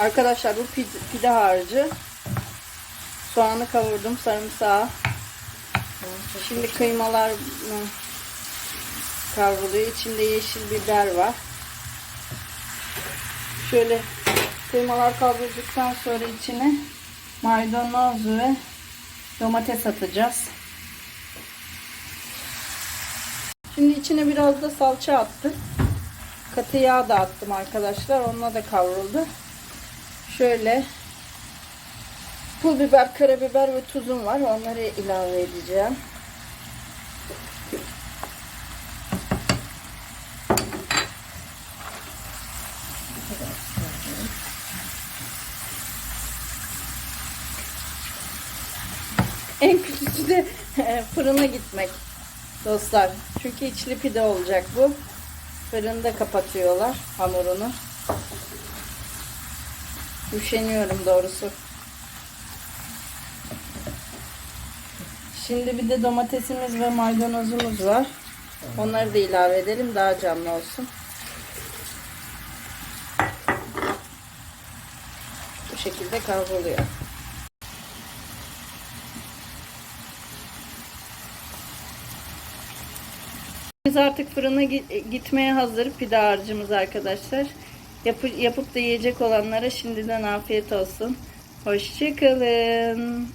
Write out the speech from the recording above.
Arkadaşlar bu pide, harcı. Soğanı kavurdum, sarımsağı. Şimdi kıymalar ıı, kavruluyor. İçinde yeşil biber var. Şöyle kıymalar kavrulduktan sonra içine maydanoz ve domates atacağız. Şimdi içine biraz da salça attım. Katı yağ da attım arkadaşlar. Onunla da kavruldu. Şöyle pul biber, karabiber ve tuzum var. Onları ilave edeceğim. En kötüsü de fırına gitmek dostlar. Çünkü içli pide olacak bu. Fırında kapatıyorlar hamurunu. Üşeniyorum doğrusu. Şimdi bir de domatesimiz ve maydanozumuz var. Onları da ilave edelim daha canlı olsun. Bu şekilde kavruluyor. Biz artık fırına gi- gitmeye hazır pide harcımız arkadaşlar. Yapı- yapıp da yiyecek olanlara şimdiden afiyet olsun. Hoşçakalın.